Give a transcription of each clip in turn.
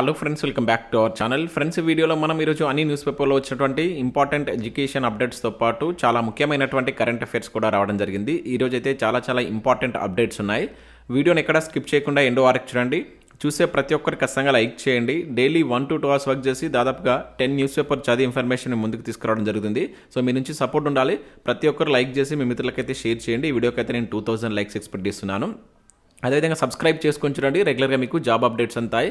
Hello friends welcome back to our channel friends వీడియోలో మనం ఈరోజు అన్ని న్యూస్ పేపర్లో వచ్చినటువంటి ఇంపార్టెంట్ ఎడ్యుకేషన్ అప్డేట్స్తో పాటు చాలా ముఖ్యమైనటువంటి కరెంట్ అఫైర్స్ కూడా రావడం జరిగింది. ఈరోజు అయితే చాలా చాలా ఇంపార్టెంట్ అప్డేట్స్ ఉన్నాయి. వీడియోని ఎక్కడ స్కిప్ చేయకుండా ఎండో వరకు చూడండి. చూసే ప్రతి ఒక్కరు ఖచ్చితంగా లైక్ చేయండి. Daily one to two hours work చేసి దాదాపుగా టెన్ న్యూస్ పేపర్ చదివి ఇన్ఫర్మేషన్ ముందుకు తీసుకురావడం జరుగుతుంది. సో మీ నుంచి సపోర్ట్ ఉండాలి. ప్రతి ఒక్కరు లైక్ చేసి మీ మిత్రులకైతే షేర్ చేయండి. ఈ వీడియోకైతే నేను టూ థౌసండ్ లైక్స్ ఎక్స్పెక్ట్ చేస్తున్నాను. అదేవిధంగా సబ్స్క్రైబ్ చేసుకొని చూడండి. రెగ్యులర్గా మీకు జాబ్ అప్డేట్స్ అంతాయి.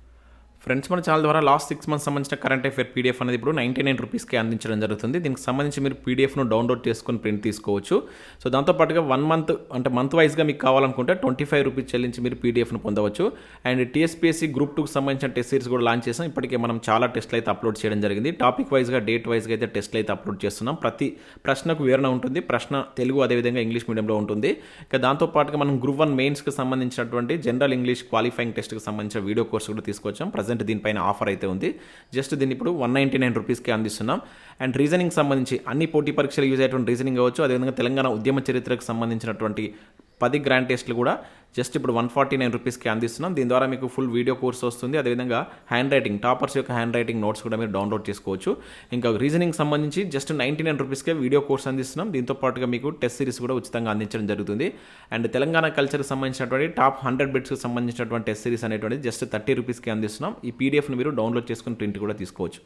ఫ్రెండ్స్ మన ఛానల్ ద్వారా లాస్ట్ సిక్స్ మంత్స్ సంబంధించిన కరెంట్ అఫేర్ పీడిఎఫ్ అనేది ఇప్పుడు నైంటీ నైన్ రూపీస్కి అందించడం జరుగుతుంది. దీనికి సంబంధించి మీరు పీడిఎఫ్ను డౌన్లోడ్ చేసుకొని ప్రింట్ తీసుకోవచ్చు. సో దాంతోపాటుగా వన్ మంత్ అంటే మంత్ వైజ్గా మీకు కావాలనుకుంటే ట్వంటీ ఫైవ్ రూపీస్ చెల్లించి మీరు పీడిఎఫ్ను పొందవచ్చు. అండ్ టీఎస్పీఎస్సీ గ్రూప్ టూకి సంబంధించిన టెస్ట్ సిరీస్ కూడా లాంచ్ చేసాం. ఇప్పటికే మనం చాలా టెస్ట్లు అయితే అప్లోడ్ చేయడం జరిగింది. టాపిక్ వైజ్గా డేట్ వైజ్గా అయితే టెస్ట్లు అయితే అప్లోడ్ చేస్తున్నాం. ప్రతి ప్రశ్నకు వివరణ ఉంటుంది. ప్రశ్న తెలుగు అదేవిధంగా ఇంగ్లీష్ మీడియంలో ఉంటుంది. ఇక దాంతోపాటుగా మనం గ్రూప్ వన్ మెయిన్స్కి సంబంధించినటువంటి జనరల్ ఇంగ్లీష్ క్వాలిఫైయింగ్ టెస్ట్కి సంబంధించిన వీడియో కోర్స్ కూడా తీసుకొచ్చాం. ప్రజెంట్ దీనిపైన ఆఫర్ అయితే ఉంది. జస్ట్ దీన్ని ఇప్పుడు వన్ నైంటీ నైన్ రూపీస్కి అందిస్తున్నాం. అండ్ రీజనింగ్ సంబంధించి అన్ని పోటీ పరీక్షలు యూజ్ అయ్యేటువంటి రీజనింగ్ అవ్వచ్చు అదేవిధంగా తెలంగాణ ఉద్యమ చరిత్రకు సంబంధించినటువంటి పది గ్రాండ్ టెస్ట్లు కూడా జస్ట్ ఇప్పుడు వన్ ఫార్టీ నైన్ రూపీస్కి అందిస్తున్నాం. దీని ద్వారా మీకు ఫుల్ వీడియో కోర్స్ వస్తుంది. అదేవిధంగా హ్యాండ్ రైటింగ్ టాపర్స్ యొక్క హ్యాండ్ రైటింగ్ నోట్స్ కూడా మీరు డౌన్లోడ్ చేసుకోవచ్చు. ఇంకా రీజనింగ్ సంబంధించి జస్ట్ నైంటీ నైన్ రూపీస్కే వీడియో కోర్స్ అందిస్తున్నాం. దీంతో పాటుగా మీకు టెస్ట్ సిరీస్ కూడా ఉచితంగా అందించడం జరుగుతుంది. అండ్ తెలంగాణ కల్చర్కి సంబంధించినటువంటి టాప్ హండ్రెడ్ బిట్స్కి సంబంధించినటువంటి టెస్ట్ సిరీస్ అనేటువంటిది జస్ట్ థర్టీ రూపీస్కి అందిస్తున్నాం. ఈ పీడిఎఫ్ని మీరు డౌన్లోడ్ చేసుకుని ప్రింట్ కూడా తీసుకోవచ్చు.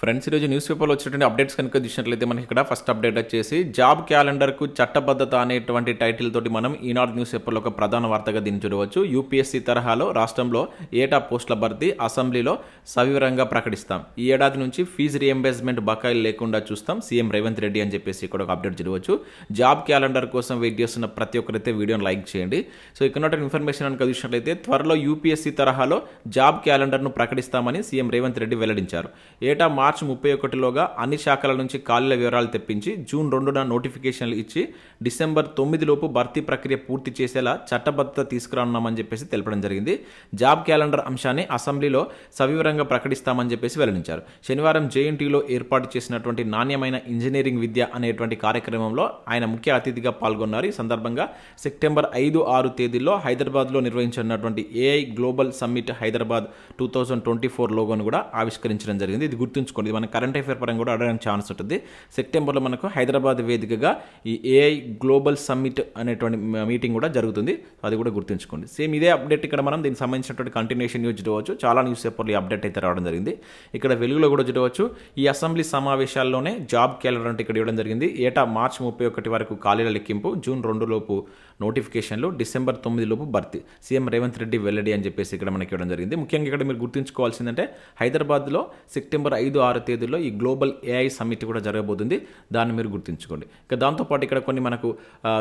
ఫ్రెండ్స్ ఈరోజు న్యూస్ పేపర్లో వచ్చినటువంటి అప్డేట్స్ కనుక చూసినట్లయితే మనకి ఇక్కడ ఫస్ట్ అప్డేట్ వచ్చేసి జాబ్ క్యాలెండర్కు చట్టబద్ధత అనేటువంటి టైటిల్ తోటి మనం ఈనాడు న్యూస్ పేపర్లో ఒక ప్రధాన వార్తగా దీన్ని చూడవచ్చు. యూపీఎస్సీ తరహాలో రాష్ట్రంలో ఏటా పోస్టుల భర్తీ అసెంబ్లీలో సవివరంగా ప్రకటిస్తాం. ఈ ఏడాది నుంచి ఫీజు రియంబర్స్మెంట్ బకాయిలు లేకుండా చూస్తాం. సీఎం రేవంత్ రెడ్డి అని చెప్పేసి ఇక్కడ ఒక అప్డేట్ చూడవచ్చు. జాబ్ క్యాలెండర్ కోసం వెయిట్ చేస్తున్న ప్రతి ఒక్కరైతే వీడియోని లైక్ చేయండి. సో ఇక్కడ ఇన్ఫర్మేషన్ కనుక చూసినట్లయితే త్వరలో యూపీఎస్సీ తరహాలో జాబ్ క్యాలెండర్ను ప్రకటిస్తామని సీఎం రేవంత్ రెడ్డి వెల్లడించారు. ఏటా మార్చి ముప్పై ఒకటిలోగా అన్ని శాఖల నుంచి ఖాళీల వివరాలు తెప్పించి జూన్ రెండున నోటిఫికేషన్లు ఇచ్చి డిసెంబర్ తొమ్మిదిలోపు భర్తీ ప్రక్రియ పూర్తి చేసేలా చట్టబద్ధత తీసుకురానున్నామని చెప్పేసి తెలపడం జరిగింది. జాబ్ క్యాలెండర్ అంశాన్ని అసెంబ్లీలో సవివరంగా ప్రకటిస్తామని చెప్పేసి వెల్లడించారు. శనివారం జేఎన్టీలో ఏర్పాటు చేసినటువంటి నాణ్యమైన ఇంజనీరింగ్ విద్య అనేటువంటి కార్యక్రమంలో ఆయన ముఖ్య అతిథిగా పాల్గొన్నారు. ఈ సందర్భంగా సెప్టెంబర్ ఐదు ఆరు తేదీల్లో హైదరాబాద్లో నిర్వహించినటువంటి AI global summit Hyderabad two thousand twenty four లోగోను కూడా ఆవిష్కరించడం జరిగింది. ఇది గుర్తుంచుకోండి మన కరెంట్ అఫేర్ పరంగా కూడా అడగడానికి ఛాన్స్ ఉంటుంది. సెప్టెంబర్లో మనకు హైదరాబాద్ వేదికగా ఈ ఏఐ గ్లోబల్ సమ్మిట్ అనేటువంటి మీటింగ్ కూడా జరుగుతుంది. అది కూడా గుర్తుంచుకోండి. సేమ్ ఇదే అప్డేట్ ఇక్కడ మనం దీనికి సంబంధించినటువంటి కంటిన్యూషన్ న్యూస్ చూడవచ్చు. చాలా న్యూస్ పేపర్లు ఈ అప్డేట్ అయితే రావడం జరిగింది. ఇక్కడ వెలుగులో కూడా చూడవచ్చు. ఈ అసెంబ్లీ సమావేశాల్లోనే జాబ్ క్యాలెండర్ అంటే ఇక్కడ ఇవ్వడం జరిగింది. ఏటా మార్చి ముప్పై ఒకటి వరకు ఖాళీల లెక్కింపు. జూన్ రెండు లోపు నోటిఫికేషన్లు డిసెంబర్ తొమ్మిది లోపు భర్తీ. సీఎం రేవంత్ రెడ్డి వెల్లడి అని చెప్పేసి ఇక్కడ మనకి ఇవ్వడం జరిగింది. ముఖ్యంగా ఇక్కడ మీరు గుర్తుంచుకోవాల్సిందంటే హైదరాబాద్లో సెప్టెంబర్ ఐదు ఆరు తేదీలో ఈ గ్లోబల్ ఏఐ సమ్మిట్ కూడా జరగబోతుంది. దాన్ని మీరు గుర్తుంచుకోండి. ఇక దాంతోపాటు ఇక్కడ కొన్ని మనకు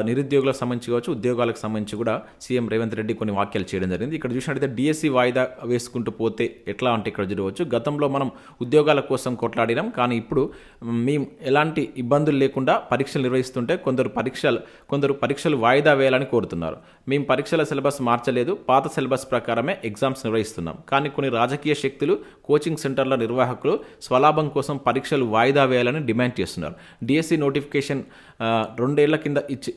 నిరుద్యోగులకు సంబంధించి కావచ్చు ఉద్యోగాలకు సంబంధించి కూడా సీఎం రేవంత్ రెడ్డి కొన్ని వాక్యాలు చేయడం జరిగింది. ఇక్కడ చూసినట్టయితే డిఎస్సి వాయిదా వేసుకుంటూ పోతే ఎట్లా అంటే ఇక్కడ చూడవచ్చు గతంలో మనం ఉద్యోగాల కోసం కొట్లాడినాం కానీ ఇప్పుడు మేము ఎలాంటి ఇబ్బందులు లేకుండా పరీక్షలు నిర్వహిస్తుంటే కొందరు పరీక్షలు కొందరు పరీక్షలు వాయిదా వేయాలని కోరుతున్నారు. మేము పరీక్షల సిలబస్ మార్చలేదు. పాత సిలబస్ ప్రకారమే ఎగ్జామ్స్ నిర్వహిస్తున్నాం. కానీ కొన్ని రాజకీయ శక్తులు కోచింగ్ సెంటర్ల నిర్వాహకులు స్వలాభం కోసం పరీక్షలు వాయిదా వేయాలని డిమాండ్ చేస్తున్నారు. డిఎస్సి నోటిఫికేషన్ రెండేళ్ళ కింద ఇచ్చి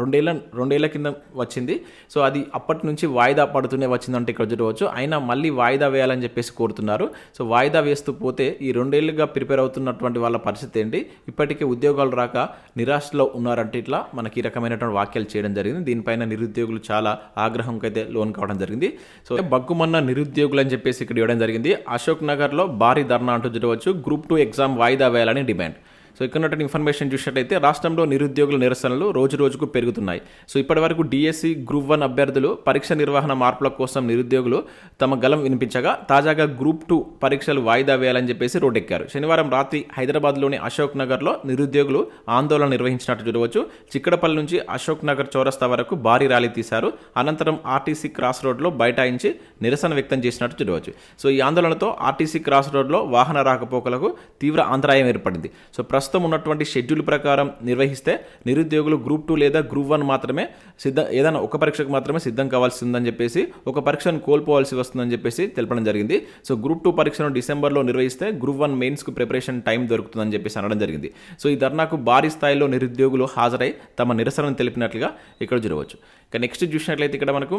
రెండేళ్ళ రెండేళ్ళ కింద వచ్చింది. సో అది అప్పటి నుంచి వాయిదా పడుతూనే వచ్చిందంటే ఇక్కడ చూడవచ్చు. అయినా మళ్ళీ వాయిదా వేయాలని చెప్పేసి కోరుతున్నారు. సో వాయిదా వేస్తూ పోతే ఈ రెండేళ్ళుగా ప్రిపేర్ అవుతున్నటువంటి వాళ్ళ పరిస్థితి ఏంటి? ఇప్పటికే ఉద్యోగాలు రాక నిరాశలో ఉన్నారంటే ఇట్లా మనకి ఈ రకమైనటువంటి వాక్యాలు చేయడం జరిగింది. దీనిపైన నిరుద్యోగులు చాలా ఆగ్రహంకి అయితే లోన్ కావడం జరిగింది. సో బగ్గుమన్న నిరుద్యోగులు అని చెప్పేసి ఇక్కడ ఇవ్వడం జరిగింది. అశోక్ నగర్లో భారీ ధర్నా అంటూ చూడవచ్చు. గ్రూప్ టూ ఎగ్జామ్ వాయిదా వేయాలని డిమాండ్. సో ఇక్కడ ఉన్నటువంటి ఇన్ఫర్మేషన్ చూసినట్టయితే రాష్ట్రంలో నిరుద్యోగుల నిరసనలు రోజు రోజుకు పెరుగుతున్నాయి. సో ఇప్పటివరకు డిఎస్సి గ్రూప్ వన్ అభ్యర్థులు పరీక్ష నిర్వహణ మార్పుల కోసం నిరుద్యోగులు తమ గలం వినిపించగా తాజాగా గ్రూప్ టూ పరీక్షలు వాయిదా వేయాలని చెప్పేసి రోడ్డెక్కారు. శనివారం రాత్రి హైదరాబాద్లోని అశోక్ నగర్లో నిరుద్యోగులు ఆందోళన నిర్వహించినట్టు చూడవచ్చు. చిక్కడపల్లి నుంచి అశోక్ నగర్ చౌరస్తా వరకు భారీ ర్యాలీ తీశారు. అనంతరం ఆర్టీసీ క్రాస్ రోడ్లో బైఠాయించి నిరసన వ్యక్తం చేసినట్టు చూడవచ్చు. సో ఈ ఆందోళనతో ఆర్టీసీ క్రాస్ రోడ్లో వాహన రాకపోకలకు తీవ్ర అంతరాయం ఏర్పడింది. సో ప్రస్తుతం ప్రస్తుతం ఉన్నటువంటి షెడ్యూల్ ప్రకారం నిర్వహిస్తే నిరుద్యోగులు గ్రూప్ టూ లేదా గ్రూప్ వన్ మాత్రమే సిద్ధ ఏదైనా ఒక పరీక్షకు మాత్రమే సిద్ధం కావాల్సి ఉందని చెప్పేసి ఒక పరీక్షను కోల్పోవాల్సి వస్తుందని చెప్పేసి తెలపడం జరిగింది. సో గ్రూప్ టూ పరీక్షను డిసెంబర్లో నిర్వహిస్తే గ్రూప్ వన్ మెయిన్స్కు ప్రిపరేషన్ టైం దొరుకుతుందని చెప్పేసి అనడం జరిగింది. సో ఈ ధర్నాకు భారీ స్థాయిలో నిరుద్యోగులు హాజరై తమ నిరసనను తెలిపినట్లుగా ఇక్కడ చూడవచ్చు. ఇక నెక్స్ట్ చూసినట్లయితే ఇక్కడ మనకు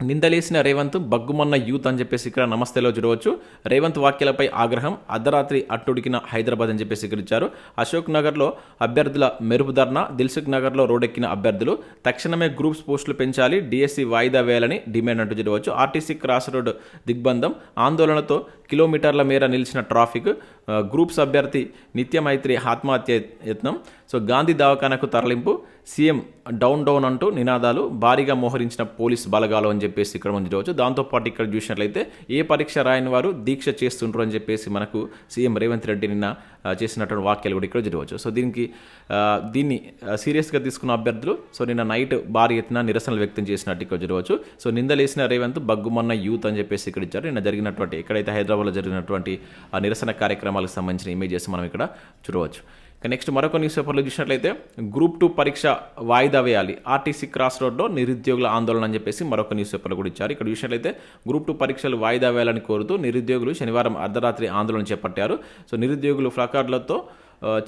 నిందలేసిన రేవంత్ బగ్గుమన్న యూత్ అని చెప్పేసి ఇక్కడ నమస్తేలో చూడవచ్చు రేవంత్ వాక్యాలపై ఆగ్రహం అర్ధరాత్రి అట్టుడికిన హైదరాబాద్ అని చెప్పేసి ఇక్కడ ఇచ్చారు. అశోక్ నగర్లో అభ్యర్థుల మెరుపు ధర్నా దిల్సుఖ్ నగర్లో రోడ్డెక్కిన అభ్యర్థులు తక్షణమే గ్రూప్స్ పోస్టులు పెంచాలి డిఎస్సి వాయిదా వేయాలని డిమాండ్ అంటూ చూడవచ్చు ఆర్టీసీ క్రాస్ రోడ్ దిగ్బంధం ఆందోళనతో కిలోమీటర్ల మేర నిలిచిన ట్రాఫిక్ గ్రూప్స్ అభ్యర్థి నిత్యమైత్రి ఆత్మహత్య యత్నం సో గాంధీ దవాఖానకు తరలింపు. సీఎం డౌన్ డౌన్ అంటూ నినాదాలు భారీగా మోహరించిన పోలీస్ బలగాలు అని చెప్పేసి ఇక్కడ మనం చూడవచ్చు. దాంతోపాటు ఇక్కడ చూసినట్లయితే ఏ పరీక్ష రాయని వారు దీక్ష చేస్తుంటారు అని చెప్పేసి మనకు సీఎం రేవంత్ రెడ్డి నిన్న చేసినటువంటి వాక్యాలు కూడా ఇక్కడ చూడవచ్చు. సో దీనికి దీన్ని సీరియస్గా తీసుకున్న అభ్యర్థులు సో నిన్న నైట్ భారీ ఎత్తున నిరసనలు వ్యక్తం చేసినట్టు ఇక్కడ చూడవచ్చు. సో నిందలేసిన రేవంత్ బగ్గుమన్న యూత్ అని చెప్పేసి ఇక్కడ ఇచ్చారు. నిన్న జరిగినటువంటి ఎక్కడైతే హైదరాబాద్లో జరిగినటువంటి ఆ నిరసన కార్యక్రమాలకు సంబంధించిన ఇమేజెస్ మనం ఇక్కడ చూడవచ్చు. నెక్స్ట్ మరొక న్యూస్ పేపర్లో చూసినట్లయితే గ్రూప్ టూ పరీక్ష వాయిదా వేయాలి. ఆర్టీసీ క్రాస్ రోడ్లో నిరుద్యోగుల ఆందోళన అని చెప్పేసి మరొక న్యూస్ పేపర్లో కూడా ఇచ్చారు. ఇక్కడ చూసినట్లయితే గ్రూప్ టూ పరీక్షలు వాయిదా వేయాలని కోరుతూ నిరుద్యోగులు శనివారం అర్ధరాత్రి ఆందోళన చేపట్టారు. సో నిరుద్యోగులు ఫ్లకార్డులతో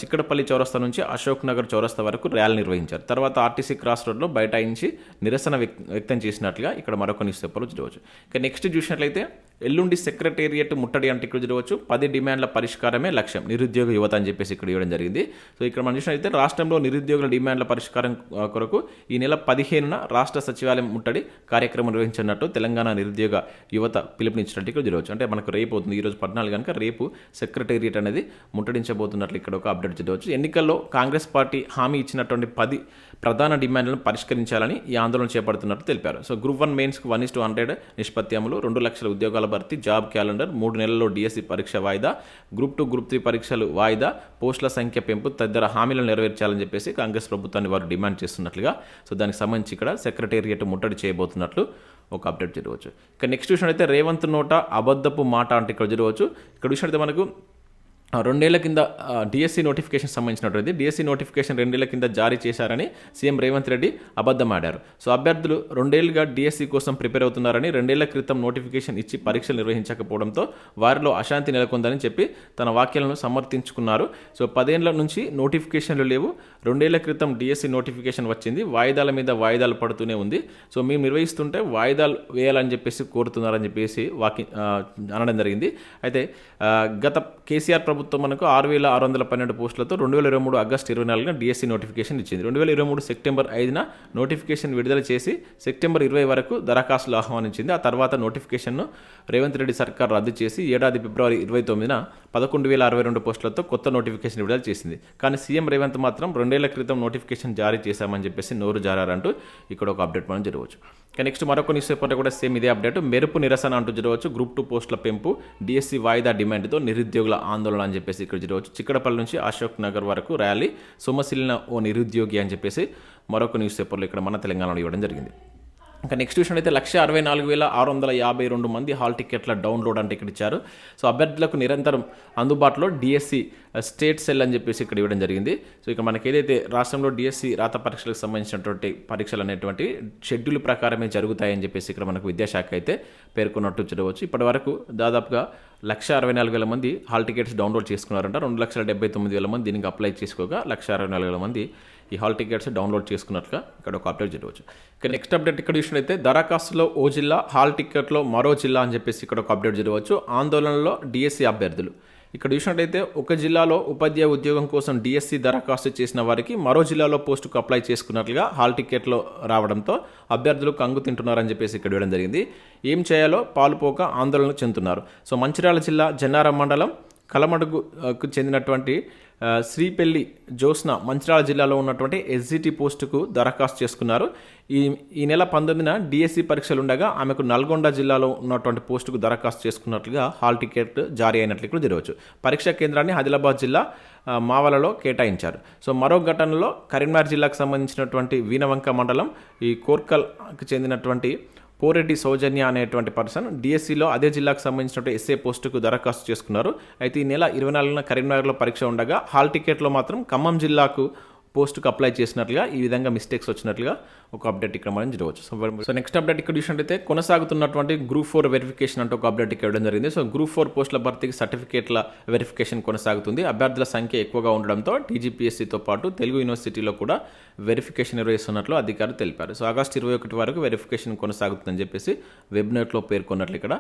చిక్కడపల్లి చౌరస్తా నుంచి అశోక్ నగర్ చౌరస్తా వరకు ర్యాలీ నిర్వహించారు. తర్వాత ఆర్టీసీ క్రాస్ రోడ్లో బైఠాయించి నిరసన వ్యక్తం చేసినట్లుగా ఇక్కడ మరొక న్యూస్ పేపర్లో చూడవచ్చు. ఇక నెక్స్ట్ చూసినట్లయితే ఎల్లుండి సెక్రటేరియట్ ముట్టడి అంటే ఇక్కడ చూడవచ్చు పది డిమాండ్ల పరిష్కారమే లక్ష్యం. నిరుద్యోగ యువత అని చెప్పేసి ఇక్కడ ఇవ్వడం జరిగింది. సో ఇక్కడ మనం చూసినట్లయితే రాష్ట్రంలో నిరుద్యోగుల డిమాండ్ల పరిష్కారం కొరకు ఈ నెల పదిహేనున రాష్ట్ర సచివాలయం ముట్టడి కార్యక్రమం నిర్వహించినట్టు తెలంగాణ నిరుద్యోగ యువత పిలుపునిచ్చినట్టు ఇక్కడ చూడవచ్చు అంటే మనకు రేపు అవుతుంది. ఈరోజు పద్నాలుగు కనుక రేపు సెక్రటేరియట్ అనేది ముట్టడించబోతున్నట్లు ఇక్కడ ఒక అప్డేట్ చూడవచ్చు ఎన్నికల్లో కాంగ్రెస్ పార్టీ హామీ ఇచ్చినటువంటి పది ప్రధాన డిమాండ్లను పరిష్కరించాలని ఈ ఆందోళన చేపడుతున్నట్టు తెలిపారు. సో గ్రూప్ వన్ మెయిన్స్కు వన్ ఇస్ టూ హండ్రెడ్ నిష్పత్తి అమలు రెండు లక్షల ఉద్యోగాల భర్తీ జాబ్ క్యాలెండర్ మూడు నెలల్లో డిఎస్సి పరీక్ష వాయిదా గ్రూప్ టూ గ్రూప్ త్రీ పరీక్షలు వాయిదా పోస్టుల సంఖ్య పెంపు తదితర హామీలను నెరవేర్చాలని చెప్పేసి కాంగ్రెస్ ప్రభుత్వాన్ని వారు డిమాండ్ చేస్తున్నట్లుగా సో దానికి సంబంధించి ఇక్కడ సెక్రటేరియట్ ముట్టడి చేయబోతున్నట్లు ఒక అప్డేట్ జరగవచ్చు ఇక నెక్స్ట్ విషయం అయితే రేవంత్ నోట అబద్ధపు మాట అంటే ఇక్కడ జరగవచ్చు ఇక్కడ చూసినట్లయితే మనకు రెండేళ్ళ కింద డిఎస్సి నోటిఫికేషన్ సంబంధించినటువంటి డిఎస్సి నోటిఫికేషన్ రెండేళ్ళ కింద జారీ చేశారని సీఎం రేవంత్ రెడ్డి అబద్ధం ఆడారు సో అభ్యర్థులు రెండేళ్ళుగా డిఎస్సి కోసం ప్రిపేర్ అవుతున్నారని రెండేళ్ళ క్రితం నోటిఫికేషన్ ఇచ్చి పరీక్షలు నిర్వహించకపోవడంతో వారిలో అశాంతి నెలకొందని చెప్పి తన వాక్యాలను సమర్థించుకున్నారు. సో పదేళ్ళ నుంచి నోటిఫికేషన్లు లేవు. రెండేళ్ళ క్రితం డిఎస్సి నోటిఫికేషన్ వచ్చింది. వాయిదాల మీద వాయిదాలు పడుతూనే ఉంది. సో మేము నిర్వహిస్తుంటే వాయిదాలు వేయాలని చెప్పేసి కోరుతున్నారని చెప్పేసి వాకి అనడం జరిగింది. అయితే గత కేసీఆర్ ప్రభుత్వం మనకు ఆరు వేల ఆరు వందల పన్నెండు పోస్టులతో రెండు వేల ఇరవై మూడు ఆగస్టు ఇరవై నాలుగున డిఎస్సి నోటిఫికేషన్ ఇచ్చింది. రెండు వేల ఇరవై మూడు సెప్టెంబర్ ఐదున నోటిఫికేషన్ విడుదల చేసి సెప్టెంబర్ ఇరవై వరకు దరఖాస్తులు ఆహ్వానించింది. ఆ తర్వాత నోటిఫికేషన్ను రేవంత్ రెడ్డి సర్కార్ రద్దు చేసి ఏడాది ఫిబ్రవరి ఇరవై తొమ్మిదిన పదకొండు వేల అరవై రెండు పోస్టులతో కొత్త నోటిఫికేషన్ విడుదల చేసింది. కానీ సీఎం రేవంత్ మాత్రం రెండేళ్ళ క్రితం నోటిఫికేషన్ జారీ చేశామని చెప్పేసి నోరు జారారంటూ ఇక్కడ ఒక అప్డేట్ మనం జరగవచ్చు. నెక్స్ట్ మరొక న్యూస్ పేపర్లో కూడా సేమ్ ఇదే అప్డేట్ మెరుపు నిరసన అంటూ జరగవచ్చు. గ్రూప్ టూ పోస్టుల పెంపు డిఎస్సి వాయిదా డిమాండ్తో నిరుద్యోగుల ఆందోళన అని చెప్పేసి ఇక్కడ జరగవచ్చు. చిక్కడపల్లి నుంచి అశోక్ నగర్ వరకు ర్యాలీ సొమ్మసిల్లిన ఓ నిరుద్యోగి అని చెప్పేసి మరొక న్యూస్ పేపర్లో ఇక్కడ మన తెలంగాణలో ఇవ్వడం జరిగింది. ఇంకా నెక్స్ట్ విషయం అయితే లక్ష అరవై నాలుగు వేల ఆరు వందల యాభై రెండు మంది హాల్ టికెట్ల డౌన్లోడ్ అంటే ఇక్కడ ఇచ్చారు. సో అభ్యర్థులకు నిరంతరం అందుబాటులో డిఎస్సి స్టేట్ సెల్ అని చెప్పేసి ఇక్కడ ఇవ్వడం జరిగింది. సో ఇక మనకి ఏదైతే రాష్ట్రంలో డిఎస్సి రాత పరీక్షలకు సంబంధించినటువంటి పరీక్షలు అనేటువంటి షెడ్యూల్ ప్రకారమే జరుగుతాయని చెప్పేసి ఇక్కడ మనకు విద్యాశాఖ అయితే పేర్కొన్నట్టు చూడవచ్చు ఇప్పటి వరకు దాదాపుగా లక్ష అరవై నాలుగు వేల మంది హాల్ టికెట్స్ డౌన్లోడ్ చేసుకున్నారంట. రెండు లక్షల డెబ్బై తొమ్మిది వేల మంది దీనికి అప్లై చేసుకోగా లక్ష అరవై నాలుగు వేల మంది ఈ హాల్ టికెట్స్ డౌన్లోడ్ చేసుకున్నట్లుగా ఇక్కడ ఒక అప్డేట్ చేయవచ్చు. ఇక నెక్స్ట్ అప్డేట్ ఇక్కడ చూసినట్లయితే దరఖాస్తులో ఓ జిల్లా హాల్ టికెట్లో మరో జిల్లా అని చెప్పేసి ఇక్కడ ఒక అప్డేట్ చేయవచ్చు. ఆందోళనలో డిఎస్సి అభ్యర్థులు. ఇక్కడ చూసినట్లయితే ఒక జిల్లాలో ఉపాధ్యాయ ఉద్యోగం కోసం డిఎస్సి దరఖాస్తు చేసిన వారికి మరో జిల్లాలో పోస్టుకు అప్లై చేసుకున్నట్లుగా హాల్ టికెట్లో రావడంతో అభ్యర్థులు కంగు తింటున్నారని చెప్పేసి ఇక్కడ ఇవ్వడం జరిగింది. ఏం చేయాలో పాలుపోక ఆందోళన చెందుతున్నారు. సో మంచిర్యాల జిల్లా జన్నారం మండలం కలమడుగుకు చెందినటువంటి శ్రీపెల్లి జోస్న మంచిరాల జిల్లాలో ఉన్నటువంటి ఎస్జిటి పోస్టుకు దరఖాస్తు చేసుకున్నారు. ఈ ఈ నెల పంతొమ్మిదిన డిఎస్సి పరీక్షలు ఉండగా ఆమెకు నల్గొండ జిల్లాలో ఉన్నటువంటి పోస్టుకు దరఖాస్తు చేసుకున్నట్లుగా హాల్ టికెట్ జారీ అయినట్లు కూడా జరగవచ్చు పరీక్షా కేంద్రాన్ని ఆదిలాబాద్ జిల్లా మావలలో కేటాయించారు. సో మరో ఘటనలో కరీంనగర్ జిల్లాకు సంబంధించినటువంటి వీనవంక మండలం ఈ కోర్కల్కి చెందినటువంటి పోరెడ్డి సౌజన్య అనేటువంటి పర్సన్ డిఎస్సిలో అదే జిల్లాకు సంబంధించినటువంటి ఎస్ఏ పోస్టుకు దరఖాస్తు చేసుకున్నారు. అయితే ఈ నెల ఇరవై నాలుగున కరీంనగర్లో పరీక్ష ఉండగా హాల్ టికెట్లో మాత్రం ఖమ్మం జిల్లాకు పోస్ట్కి అప్లై చేసినట్లుగా ఈ విధంగా మిస్టేక్స్ వచ్చినట్లుగా ఒక అప్డేట్ ఇక్కడ మనం చూడవచ్చు. సో సో నెక్స్ట్ అప్డేట్ ఇక్కడ చూసినట్లయితే కొనసాగుతున్నటువంటి గ్రూప్ ఫోర్ వెరిఫికేషన్ అంటూ ఒక అప్డేట్ ఇక్కడ ఇవ్వడం జరిగింది. సో గ్రూప్ ఫోర్ పోస్టుల భర్తీకి సర్టిఫికేట్ల వెరిఫికేషన్ కొనసాగుతుంది. అభ్యర్థుల సంఖ్య ఎక్కువగా ఉండడంతో టీజీపీఎస్సీతో పాటు తెలుగు యూనివర్సిటీలో కూడా వెరిఫికేషన్ నిర్వహిస్తున్నట్లు అధికారులు తెలిపారు. సో ఆగస్టు ఇరవై ఒకటి వరకు వెరిఫికేషన్ కొనసాగుతుందని చెప్పేసి వెబ్నెట్లో పేర్కొన్నట్లు ఇక్కడ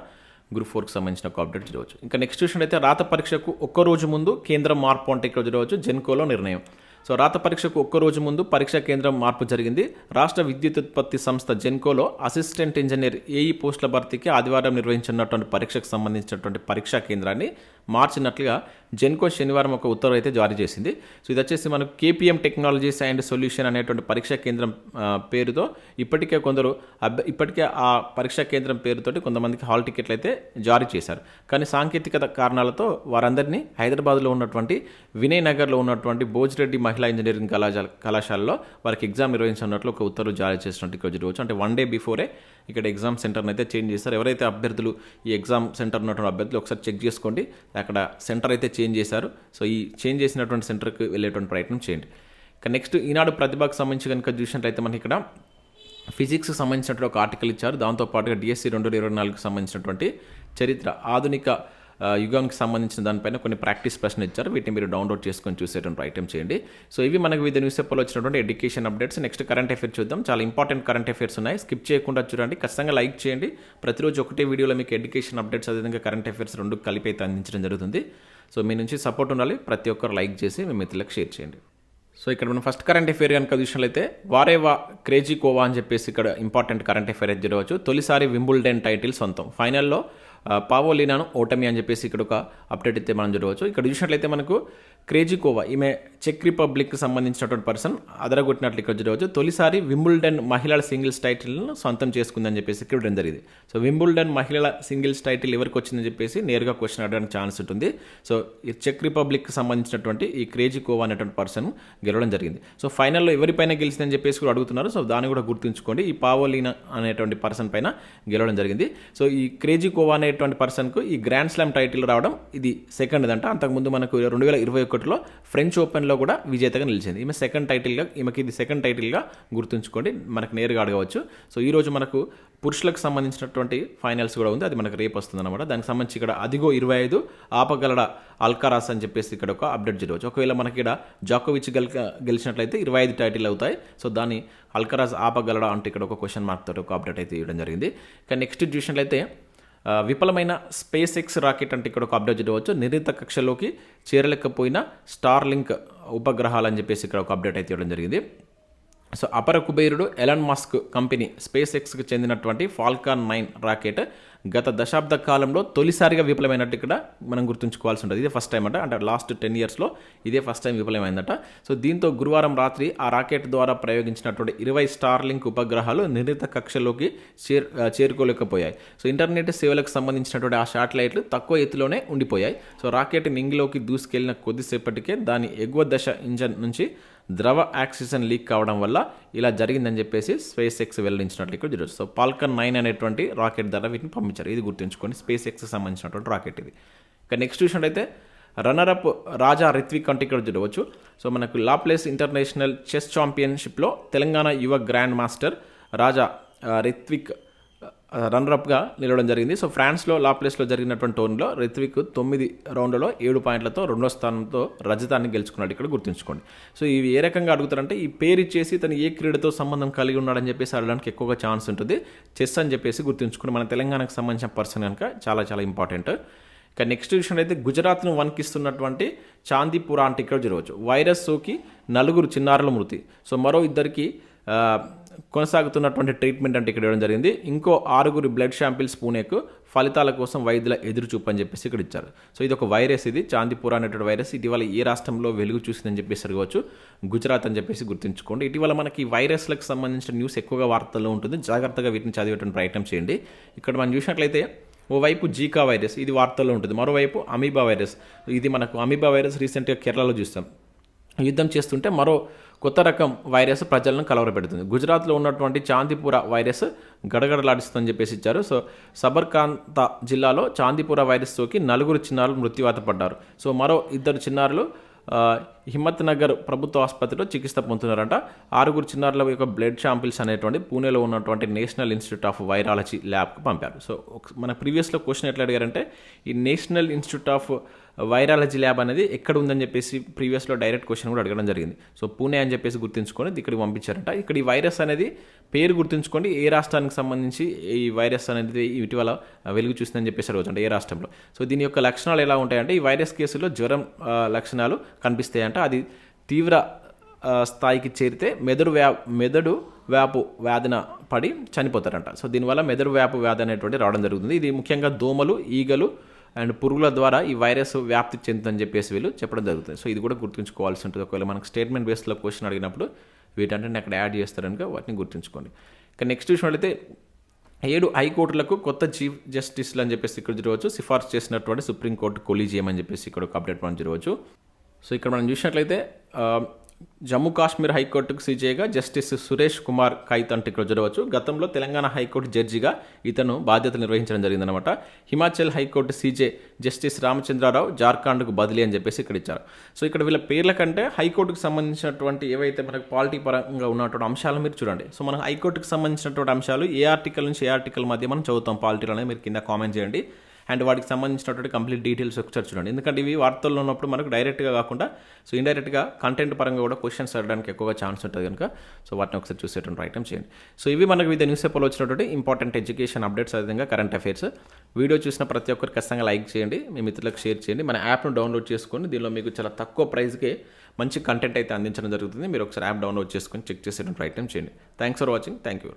గ్రూప్ ఫోర్కి సంబంధించిన ఒక అప్డేట్ చూడవచ్చు. ఇంకా నెక్స్ట్ చూసినట్టయితే రాత పరీక్షకు ఒక్క రోజు ముందు కేంద్రం మార్పు అంటే ఇక్కడ చూడవచ్చు. జెన్కోలో నిర్ణయం. సో రాత పరీక్షకు ఒక్క రోజు ముందు పరీక్షా కేంద్రం మార్పు జరిగింది. రాష్ట్ర విద్యుత్ ఉత్పత్తి సంస్థ జెన్కోలో అసిస్టెంట్ ఇంజనీర్ ఏఈ పోస్టుల భర్తీకి ఆదివారం నిర్వహించినటువంటి పరీక్షకు సంబంధించినటువంటి పరీక్షా కేంద్రాన్ని మార్చినట్లుగా జెన్కో శనివారం ఒక ఉత్తర్వు అయితే జారీ చేసింది. సో ఇది వచ్చేసి మనకు కేపీఎం టెక్నాలజీస్ అండ్ సొల్యూషన్ అనేటువంటి పరీక్షా కేంద్రం పేరుతో ఇప్పటికే కొందరు అభ్య ఇప్పటికే ఆ పరీక్షా కేంద్రం పేరుతోటి కొంతమందికి హాల్ టికెట్లు అయితే జారీ చేశారు. కానీ సాంకేతికత కారణాలతో వారందరినీ హైదరాబాద్లో ఉన్నటువంటి వినయ్ నగర్లో ఉన్నటువంటి భోజిరెడ్డి మహిళా ఇంజనీరింగ్ కళాశాల కళాశాలలో వారికి ఎగ్జామ్ నిర్వహించినట్లు ఒక ఉత్తర్వు జారీ చేసినట్టు ఇక్కడ రోజు అంటే వన్ డే బిఫోరే ఇక్కడ ఎగ్జామ్ సెంటర్ని అయితే చేంజ్ చేస్తారు ఎవరైతే అభ్యర్థులు ఈ ఎగ్జామ్ సెంటర్ ఉన్నటువంటి అభ్యర్థులు ఒకసారి చెక్ చేసుకోండి. అక్కడ సెంటర్ అయితే చేంజ్ చేశారు. సో ఈ చేంజ్ చేసినటువంటి సెంటర్కి వెళ్ళేటువంటి ప్రయత్నం చేయండి. ఇక నెక్స్ట్ ఈనాడు ప్రతిభకు సంబంధించి కనుక చూసినట్లయితే మనకి ఇక్కడ ఫిజిక్స్కి సంబంధించినటువంటి ఒక ఆర్టికల్ ఇచ్చారు. దాంతోపాటుగా డిఎస్సి రెండు వేల ఇరవై నాలుగుకి సంబంధించినటువంటి చరిత్ర ఆధునిక యుగానికి సంబంధించిన దానిపైన కొన్ని ప్రాక్టీస్ ప్రశ్నలు ఇచ్చారు. వీటిని మీరు డౌన్లోడ్ చేసుకొని చూసేటువంటి ఐటమ్ చేయండి. సో ఇవి మనకు వివిధ న్యూస్ పేపర్లో వచ్చినటువంటి education updates next current affairs చూద్దాం. చాలా ఇంపార్టెంట్ కరెంట్ అఫేర్స్ ఉన్నాయి. స్కిప్ చేయకుండా చూడండి. ఖచ్చితంగా లైక్ చేయండి. ప్రతిరోజు ఒకటే వీడియోలో మీకు ఎడ్యుకేషన్ అప్డేట్స్ అదేవిధంగా కరెంట్ అఫేర్స్ రెండు కలిపి అయితే అందించడం జరుగుతుంది. సో మీ నుంచి సపోర్ట్ ఉండాలి. ప్రతి ఒక్కరు లైక్ చేసి మీ మిత్రులకు షేర్ చేయండి. సో ఇక్కడ మనం ఫస్ట్ కరెంట్ అఫేర్ కనుక చూసినట్లయితే వారేవా క్రేజీ కోవా అని చెప్పేసి ఇక్కడ ఇంపార్టెంట్ కరెంట్ అఫేర్ అయితే చూడవచ్చు తొలిసారి వింబుల్డెన్ టైటిల్ సొంతం. ఫైనల్లో పావోలినాను ఓటమి అని చెప్పేసి ఇక్కడ ఒక అప్డేట్ అయితే మనం చూడవచ్చు. ఇక్కడ చూసినట్లయితే మనకు క్రేజికోవా ఈమె చెక్ రిపబ్లిక్కి సంబంధించినటువంటి పర్సన్. అదరగొట్టినట్లు ఇక్కడ చూడవచ్చు. తొలిసారి వింబుల్డన్ మహిళల సింగిల్స్ టైటిల్ను సొంతం చేసుకుందని చెప్పేసి ఇక్కడ జరిగింది. సో వింబుల్డన్ మహిళల సింగిల్స్ టైటిల్ ఎవరికి వచ్చిందని చెప్పేసి నేరుగా క్వశ్చన్ అడగడానికి ఛాన్స్ ఉంటుంది. సో ఈ చెక్ రిపబ్లిక్కి సంబంధించినటువంటి ఈ క్రేజీ కోవా అనేటువంటి పర్సన్ గెలవడం జరిగింది. సో ఫైనల్లో ఎవరిపైన గెలిచిందని చెప్పేసి కూడా అడుగుతున్నారు. సో దాన్ని కూడా గుర్తుంచుకోండి. ఈ పావోలీనా అనేటువంటి పర్సన్ పైన గెలవడం జరిగింది. సో ఈ క్రేజీ కోవా అనేటువంటి పర్సన్కు ఈ గ్రాండ్ స్లామ్ టైటిల్ రావడం ఇది సెకండ్ అంట అంతకుముందు మనకు రెండు వేల ఇరవై ఒకటి ఒకటిలో ఫ్రెంచ్ ఓపెన్లో కూడా విజేతగా నిలిచింది. ఈమె సెకండ్ టైటిల్గా ఈమెకి ఇది సెకండ్ టైటిల్గా గుర్తుంచుకోండి. మనకు నేరుగా అడగవచ్చు. సో ఈరోజు మనకు పురుషులకు సంబంధించినటువంటి ఫైనల్స్ కూడా ఉంది. అది మనకు రేపు వస్తుంది అనమాట దానికి సంబంధించి ఇక్కడ అదిగో ఇరవై ఐదు ఆపగలడ అల్కారాస్ అని చెప్పేసి ఇక్కడ ఒక అప్డేట్ జరగవచ్చు. ఒకవేళ మనకి ఇక్కడ జాకోవిచ్ గెల్ గెలిచినట్లయితే ఇరవై ఐదు టైటిల్ అవుతాయి. సో దాన్ని అల్కరాజ్ ఆపగలడా అంటే ఇక్కడ ఒక క్వశ్చన్ మార్క్ తోటి ఒక అప్డేట్ అయితే ఇవ్వడం జరిగింది. కానీ నెక్స్ట్ చూసినట్లయితే విఫలమైన స్పేస్ ఎక్స్ రాకెట్ అంటే ఇక్కడ ఒక అప్డేట్ చూడవచ్చు నిర్ణీత కక్షలోకి చేరలేకపోయిన స్టార్లింక్ ఉపగ్రహాలు అని చెప్పేసి ఇక్కడ ఒక అప్డేట్ అయితే ఇవ్వడం జరిగింది. సో అపర కుబేరుడు ఎలన్ మస్క్ కంపెనీ స్పేస్ ఎక్స్కి చెందినటువంటి ఫాల్కాన్ నైన్ రాకెట్ గత దశాబ్ద కాలంలో తొలిసారిగా విఫలమైనట్టు ఇక్కడ మనం గుర్తుంచుకోవాల్సి ఉంటుంది. ఇదే ఫస్ట్ టైం అంట అంటే లాస్ట్ టెన్ ఇయర్స్లో ఇదే ఫస్ట్ టైం విఫలమైందట. సో దీంతో గురువారం రాత్రి ఆ రాకెట్ ద్వారా ప్రయోగించినటువంటి ఇరవై స్టార్లింక్ ఉపగ్రహాలు నిర్ణీత కక్షలోకి చేర్ చేరుకోలేకపోయాయి. సో ఇంటర్నెట్ సేవలకు సంబంధించినటువంటి ఆ శాటిలైట్లు తక్కువ ఎత్తులోనే ఉండిపోయాయి. సో రాకెట్ నింగిలోకి దూసుకెళ్ళిన కొద్దిసేపటికే దాని ఎగువ దశ ఇంజన్ నుంచి ద్రవ ఆక్సిజన్ లీక్ కావడం వల్ల ఇలా జరిగిందని చెప్పేసి స్పేస్ ఎక్స్ వెల్లడించినట్లు ఇక్కడ చూడొచ్చు సో పాల్కన్ నైన్ అనేటువంటి రాకెట్ ద్వారా వీటిని పంపించారు. ఇది గుర్తుంచుకొని స్పేస్ ఎక్స్కి సంబంధించినటువంటి రాకెట్ ఇది. ఇక నెక్స్ట్ చూసినట్టయితే రన్నర్ అప్ రాజా రిత్విక్ అంటే ఇక్కడ చూడవచ్చు. సో మనకు లాప్లేస్ ఇంటర్నేషనల్ చెస్ ఛాంపియన్షిప్లో తెలంగాణ యువ గ్రాండ్ మాస్టర్ రాజా రిత్విక్ రన్నరప్గా నిలవడం జరిగింది. సో ఫ్రాన్స్లో లాప్లేస్లో జరిగినటువంటి టోర్నీలో రిత్విక్ తొమ్మిది రౌండ్లలో ఏడు పాయింట్లతో రెండో స్థానంతో రజతాన్ని గెలుచుకున్నాడు. ఇక్కడ గుర్తుంచుకోండి. సో ఇవి ఏ రకంగా అడుగుతారంటే ఈ పేరు ఇచ్చేసి తను ఏ క్రీడతో సంబంధం కలిగి ఉన్నాడని చెప్పేసి అడగడానికి ఎక్కువగా ఛాన్స్ ఉంటుంది. చెస్ అని చెప్పేసి గుర్తుంచుకుని మన తెలంగాణకు సంబంధించిన పర్సన్ కనుక చాలా చాలా ఇంపార్టెంట్. ఇక నెక్స్ట్ విషయం అయితే గుజరాత్ను వణికిస్తున్నటువంటి చాందీపురా అంటే ఇక్కడ జరగవచ్చు. వైరస్ సోకి నలుగురు చిన్నారుల మృతి. సో మరో ఇద్దరికి కొనసాగుతున్నటువంటి ట్రీట్మెంట్ అంటే ఇక్కడ ఇవ్వడం జరిగింది. ఇంకో ఆరుగురు బ్లడ్ శాంపిల్స్ పూణేకు ఫలితాల కోసం వైద్యుల ఎదురుచూపు అని చెప్పేసి ఇక్కడ ఇచ్చారు. సో ఇది ఒక వైరస్ ఇది. చాందీపురా అనేటువంటి వైరస్ ఇటీవల ఏ రాష్ట్రంలో వెలుగు చూసిందని చెప్పేసి అడగవచ్చు. గుజరాత్ అని చెప్పేసి గుర్తుంచుకోండి. ఇటీవల మనకి వైరస్లకు సంబంధించిన న్యూస్ ఎక్కువగా వార్తల్లో ఉంటుంది. జాగ్రత్తగా వీటిని చదివేటువంటి ప్రయత్నం చేయండి. ఇక్కడ మనం చూసినట్లయితే ఓవైపు జీకా వైరస్ ఇది వార్తల్లో ఉంటుంది. మరోవైపు అమీబా వైరస్ ఇది మనకు అమీబా వైరస్ రీసెంట్గా కేరళలో చూస్తాం యుద్ధం చేస్తుంటే మరో కొత్త రకం వైరస్ ప్రజలను కలవరపెడుతుంది. గుజరాత్లో ఉన్నటువంటి చాందీపుర వైరస్ గడగడలాడిస్తుందని చెప్పేసి ఇచ్చారు. సో సబర్కాంత జిల్లాలో చాందీపుర వైరస్ సోకి నలుగురు చిన్నారులు మృత్యువాత పడ్డారు. సో మరో ఇద్దరు చిన్నారులు హిమ్మత్ నగర్ ప్రభుత్వ ఆసుపత్రిలో చికిత్స పొందుతున్నారంట. ఆరుగురు చిన్నారుల యొక్క బ్లడ్ శాంపిల్స్ అనేటువంటి పూణేలో ఉన్నటువంటి నేషనల్ ఇన్స్టిట్యూట్ ఆఫ్ వైరాలజీ ల్యాబ్కి పంపారు. సో మన ప్రీవియస్లో క్వశ్చన్ ఎట్లా అడిగారంటే ఈ national institute of virology lab అనేది ఎక్కడ ఉందని చెప్పేసి ప్రీవియస్లో డైరెక్ట్ క్వశ్చన్ కూడా అడగడం జరిగింది. సో పూణే అని చెప్పేసి గుర్తుంచుకొని ఇక్కడికి పంపించారంట. ఇక్కడ ఈ వైరస్ అనేది పేరు గుర్తుంచుకోండి. ఏ రాష్ట్రానికి సంబంధించి ఈ వైరస్ అనేది ఇటీవల వెలుగు చూసిందని చెప్పేసి అడుగుతుంది అంటే ఏ రాష్ట్రంలో? సో దీని యొక్క లక్షణాలు ఎలా ఉంటాయంటే ఈ వైరస్ కేసులో జ్వరం లక్షణాలు కనిపిస్తాయంట. అది తీవ్ర స్థాయికి చేరితే మెదడు వ్యా మెదడు వ్యాపు వ్యాధిన పడి చనిపోతారంట. సో దీనివల్ల మెదడు వ్యాపు వ్యాధి అనేటువంటి రావడం జరుగుతుంది. ఇది ముఖ్యంగా దోమలు ఈగలు అండ్ పురుగుల ద్వారా ఈ వైరస్ వ్యాప్తి చెందుతుందని చెప్పేసి వీళ్ళు చెప్పడం జరుగుతుంది. సో ఇది కూడా గుర్తుంచుకోవాల్సి ఉంటుంది. ఒకవేళ మనకు స్టేట్మెంట్ బేస్లో క్వశ్చన్ అడిగినప్పుడు వీటంటే అక్కడ యాడ్ చేస్తారు వాటిని గుర్తుంచుకోండి. ఇక నెక్స్ట్ చూసినట్లయితే ఏడు హైకోర్టులకు కొత్త చీఫ్ జస్టిస్లు అని చెప్పేసి ఇక్కడ చూడవచ్చు. సిఫార్సు చేసినటువంటి సుప్రీంకోర్టు కొలీజియం అని చెప్పేసి ఇక్కడ ఒక అప్డేట్ మనం చూడవచ్చు. సో ఇక్కడ మనం చూసినట్లయితే జమ్మూ కాశ్మీర్ హైకోర్టుకు సీజేగా జస్టిస్ సురేష్ కుమార్ కైత్ అంటే ఇక్కడ చూడవచ్చు గతంలో తెలంగాణ హైకోర్టు జడ్జిగా ఇతను బాధ్యతలు నిర్వహించడం జరిగిందనమాట Himachal high court CJ justice Ramachandra Rao జార్ఖండ్కు బదిలీ అని చెప్పేసి ఇక్కడ ఇచ్చారు. సో ఇక్కడ వీళ్ళ పేర్ల కంటే హైకోర్టుకు సంబంధించినటువంటి ఏవైతే మనకు పాలిటీ పరంగా ఉన్నటువంటి అంశాలు మీరు చూడండి. సో మనం హైకోర్టుకు సంబంధించినటువంటి అంశాలు ఏ ఆర్టికల్ నుంచి ఏ ఆర్టికల్ మధ్య మనం చదువుతాం పాలిటీలో అనేది మీరు కింద కామెంట్ చేయండి. అండ్ వాటికి సంబంధించినటువంటి కంప్లీట్ డీటెయిల్స్ ఒకసారి చూడండి. ఎందుకంటే ఇవి వార్తల్లో ఉన్నప్పుడు మనకు డైరెక్ట్గా కాకుండా సో ఇండైరెక్ట్గా కంటెంట్ పరంగా కూడా క్వశ్చన్స్ అడగడానికి ఎక్కువగా ఛాన్స్ ఉంటుంది కనుక సో వాటిని ఒకసారి చూసేటువంటి ఐటమ్ చేయండి. సో ఇవి మనకు వివిధ న్యూస్ పేపర్లో వచ్చినటువంటి ఇంపార్టెంట్ ఎడ్యుకేషన్ అప్డేట్స్ అదేవిధంగా కరెంట్ అఫైర్స్ వీడియో చూసిన ప్రతి ఒక్కరు ఖచ్చితంగా లైక్ చేయండి మీ మిత్రులకు షేర్ చేయండి. మన యాప్ను డౌన్లోడ్ చేసుకొని దీనిలో మీకు చాలా తక్కువ ప్రైస్కే మంచి కంటెంట్ అయితే అందించడం జరుగుతుంది. మీరు ఒకసారి యాప్ డౌన్లోడ్ చేసుకొని చెక్ చేసేటువంటి ప్రయత్నం చేయండి. Thanks for watching thank you